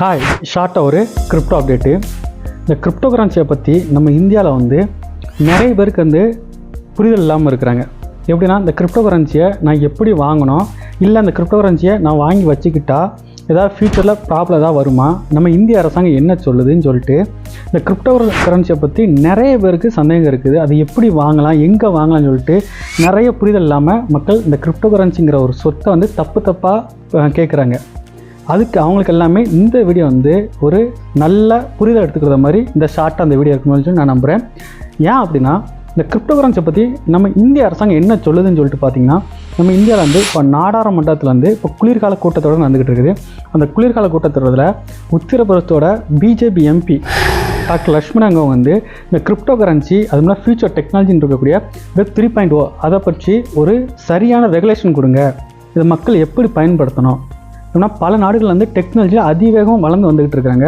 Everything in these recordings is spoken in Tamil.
ஹாய் ஷார்ட்டாக ஒரு கிரிப்டோ அப்டேட்டு இந்த கிரிப்டோ கரன்சியை பற்றி நம்ம இந்தியாவில் வந்து நிறைய பேருக்கு வந்து புரிதல் இல்லாமல் இருக்கிறாங்க. எப்படின்னா இந்த கிரிப்டோ கரன்சியை நான் எப்படி வாங்கணும்? இல்லை அந்த கிரிப்டோ கரன்சியை நான் வாங்கி வச்சுக்கிட்டா ஏதாவது ஃப்யூச்சரில் ப்ராப்ளம் ஏதாவது வருமா? நம்ம இந்திய அரசாங்கம் என்ன சொல்லுதுன்னு சொல்லிட்டு இந்த கிரிப்டோ கரன்சியை பற்றி நிறைய பேருக்கு சந்தேகம் இருக்குது. அது எப்படி வாங்கலாம்? எங்கே வாங்கலாம்னு சொல்லிட்டு நிறைய புரிதல் இல்லாமல் மக்கள் இந்த கிரிப்டோ கரன்சிங்கிற ஒரு சொத்தை வந்து தப்பு தப்பாக கேட்குறாங்க அதுக்கு அவங்களுக்கு எல்லாமே இந்த வீடியோ வந்து ஒரு நல்ல புரிதல் எடுத்துக்கிற மாதிரி இந்த ஷார்ட்டாக அந்த வீடியோ இருக்குன்னு சொல்லி நான் நம்புகிறேன் ஏன் அப்படின்னா இந்த கிரிப்டோ கரன்சியை பற்றி நம்ம இந்திய அரசாங்கம் என்ன சொல்லுதுன்னு சொல்லிட்டு பார்த்தீங்கன்னா நம்ம இந்தியாவில் வந்து இப்போ நாடாளுமன்றத்தில் வந்து இப்போ குளிர்கால கூட்டத்தோடு நடந்துக்கிட்டு இருக்குது. அந்த குளிர்கால கூட்டத்தொடரில் உத்தரப்பிரதேசத்தோட பிஜேபி எம்பி டாக்டர் லக்ஷ்மணங்க வந்து இந்த கிரிப்டோ கரன்சி அது மாதிரி ஃபியூச்சர் டெக்னாலஜின்னு இருக்கக்கூடிய வெப் த்ரீ பாயிண்ட் ஓ அதை பற்றி ஒரு சரியான ரெகுலேஷன் கொடுங்க. இதை மக்கள் எப்படி பயன்படுத்தணும்? ஏன்னா பல நாடுகள் வந்து டெக்னாலஜி அதிவேகமாக வளர்ந்து வந்துகிட்டு இருக்காங்க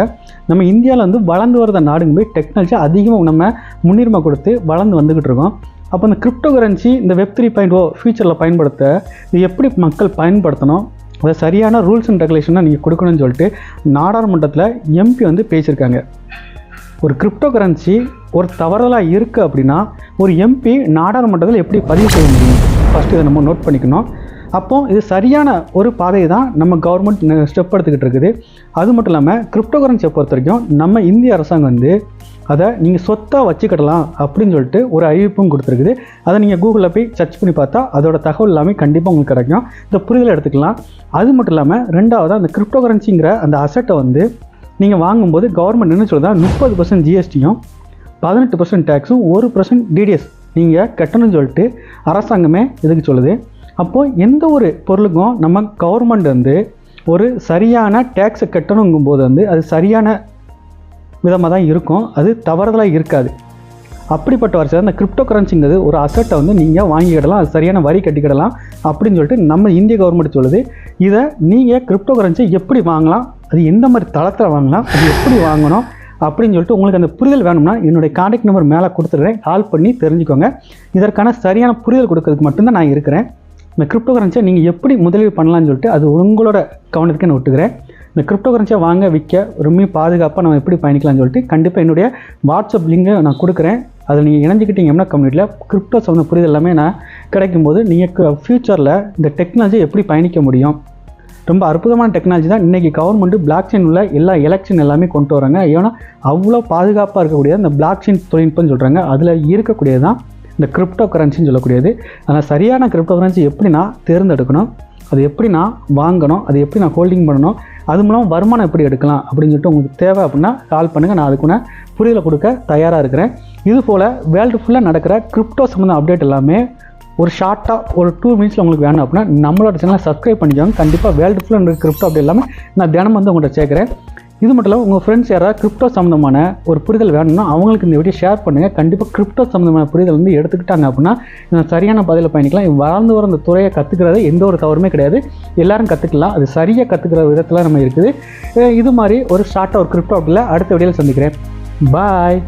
நம்ம இந்தியாவில் வந்து வளர்ந்து வர நாடுங்க போய் டெக்னாலஜி அதிகமாக நம்ம முன்னுரிமை கொடுத்து வளர்ந்து வந்துக்கிட்டு இருக்கோம். அப்போ இந்த கிரிப்டோ கரன்சி இந்த வெப் த்ரீ பாயிண்ட் ஓ ஃபியூச்சரில் பயன்படுத்த இது எப்படி மக்கள் பயன்படுத்தணும்? அதை சரியான ரூல்ஸ் அண்ட் ரெகுலேஷனை நீங்கள் கொடுக்கணும்னு சொல்லிட்டு நாடாளுமன்றத்தில் எம்பி வந்து பேசியிருக்காங்க. ஒரு கிரிப்டோ கரன்சி ஒரு தவறலாக இருக்குது அப்படின்னா ஒரு எம்பி நாடாளுமன்றத்தில் எப்படி பதிவு செய்ய முடியும்? ஃபஸ்ட்டு இதை நம்ம நோட் பண்ணிக்கணும். அப்போ இது சரியான ஒரு பாதையை தான் நம்ம கவர்மெண்ட் ஸ்டெப் எடுத்துக்கிட்டு இருக்குது. அது மட்டும் இல்லாமல் கிரிப்டோ கரன்சியை பொறுத்த வரைக்கும் நம்ம இந்திய அரசாங்கம் வந்து அதை நீங்கள் சொத்தாக வச்சுக்கிடலாம் அப்படின்னு சொல்லிட்டு ஒரு அறிவிப்பும் கொடுத்துருக்குது. அதை நீங்கள் கூகுளில் போய் சர்ச் பண்ணி பார்த்தா அதோட தகவல் எல்லாமே கண்டிப்பாக உங்களுக்கு கிடைக்கும். இந்த புரிதலை எடுத்துக்கலாம். அது மட்டும் இல்லாமல் ரெண்டாவது அந்த கிரிப்டோ கரன்சிங்கிற அந்த அசட்டை வந்து நீங்கள் வாங்கும்போது கவர்மெண்ட் என்ன சொல்லுதா முப்பது பர்சன்ட் ஜிஎஸ்டியும் பதினெட்டு பர்சன்ட் டேக்ஸும் ஒரு பர்சன்ட் டிடிஎஸ் நீங்கள் கட்டணும்னு சொல்லிட்டு அரசாங்கமே இதுக்கு சொல்லுது? அப்போது எந்த ஒரு பொருளுக்கும் நம்ம கவர்மெண்ட் வந்து ஒரு சரியான டேக்ஸை கட்டணுங்கும்போது வந்து அது சரியான விதமாக தான் இருக்கும். அது தவறுதலாக இருக்காது. அப்படிப்பட்ட வரிசையில் அந்த கிரிப்டோ கரன்சிங்கிறது ஒரு அசட்டை வந்து நீங்கள் வாங்கிக்கிடலாம். அது சரியான வரி கட்டிக்கிடலாம் அப்படின்னு சொல்லிட்டு நம்ம இந்திய கவர்மெண்ட் சொல்லுது. இதை நீங்கள் கிரிப்டோ கரன்சி எப்படி வாங்கலாம்? அது எந்த மாதிரி தளத்தில் வாங்கலாம்? அது எப்படி வாங்கணும்? அப்படின்னு சொல்லிட்டு உங்களுக்கு அந்த புரிதல் வேணும்னா என்னுடைய காண்டாக்ட் நம்பர் மேலே கொடுத்துட்றேன். கால் பண்ணி தெரிஞ்சுக்கோங்க. இதற்கான சரியான புரிதல் கொடுக்கறதுக்கு மட்டும்தான் நான் இருக்கிறேன். இந்த கிரிப்டோ கரன்சியை நீங்கள் எப்படி முதலீடு பண்ணலாம்னு சொல்லிட்டு அது உங்களோட கவனத்துக்கு நான் விட்டுக்கிறேன் இந்த கிரிப்டோ கரன்சியை வாங்க விற்க ரொம்ப பாதுகாப்பாக நம்ம எப்படி பயணிக்கலாம்னு சொல்லிட்டு கண்டிப்பாக என்னுடைய வாட்ஸ்அப் லிங்கை நான் கொடுக்குறேன். அதில் நீங்கள் இணைஞ்சிக்கிட்டீங்கன்னா கம்யூனிட்டியில் கிரிப்டோ சம்மந்த புரிதல் எல்லாமே நான் கிடைக்கும்போது நீங்கள் ஃப்யூச்சரில் இந்த டெக்னாலஜி எப்படி பயணிக்க முடியும்? ரொம்ப அற்புதமான டெக்னாலஜி தான். இன்றைக்கி கவர்மெண்ட்டு பிளாக் செயின் உள்ள எல்லா எலெக்ஷன் எல்லாமே கொண்டு வராங்க. ஏன்னா அவ்வளோ பாதுகாப்பாக இருக்கக்கூடிய இந்த பிளாக் செயின் தொழில்நுட்பம்னு சொல்கிறாங்க அதில் இருக்கக்கூடியது தான் இந்த கிரிப்டோ கரன்சின்னு சொல்லக்கூடியது. ஆனால் சரியான கிரிப்டோ கரன்சி எப்படி நான் தேர்ந்தெடுக்கணும். அது எப்படி நான் வாங்கணும் அது எப்படி நான் ஹோல்டிங் பண்ணணும் அது மூலம் வருமானம் எப்படி எடுக்கலாம் அப்படின்னு சொல்லிட்டு உங்களுக்கு தேவை அப்படின்னா கால் பண்ணுங்கள் நான் அதுக்குன்னு புரியலை கொடுக்க தயாராக இருக்கிறேன். இது போல் வேர்ல்டு ஃபுல்லாக நடக்கிற கிரிப்டோ சம்மந்த அப்டேட் எல்லாமே ஒரு ஷார்ட்டாக ஒரு டூ மினிட்ஸில் உங்களுக்கு வேணும் அப்படின்னா நம்மளோட சேனலை சப்ஸ்கிரைப் பண்ணிக்கோங்க. கண்டிப்பாக வேர்ல்டு ஃபுல்லாக இருக்கிற கிரிப்டோ அப்டேட் எல்லாமே நான் தினம் வந்து உங்கள்கிட்ட சேர்க்குறேன் இது மட்டும் இல்லாமல் உங்கள் ஃப்ரெண்ட்ஸ் யாராவது கிரிப்டோ சம்மந்தமான ஒரு புரிதல் வேணும்னா அவங்களுக்கு இந்த வீடியோ ஷேர் பண்ணுங்கள் கண்டிப்பாக கிரிப்டோ சம்மந்தமான புரிதல் வந்து எடுத்துக்கிட்டாங்க அப்படின்னா நான் சரியான பதிலில் பயணிக்கலாம். வளர்ந்து வர அந்த துறையை கற்றுக்கிறது எந்த ஒரு தவறுமே கிடையாது. எல்லாரும் கற்றுக்கலாம் அது சரியாக கற்றுக்கிற விதத்தில் நம்ம இருக்குது. இது மாதிரி ஒரு ஷார்ட்டாக ஒரு கிரிப்டோ அப்படில அடுத்த வீடியோவில் சந்திக்கிறேன். பாய்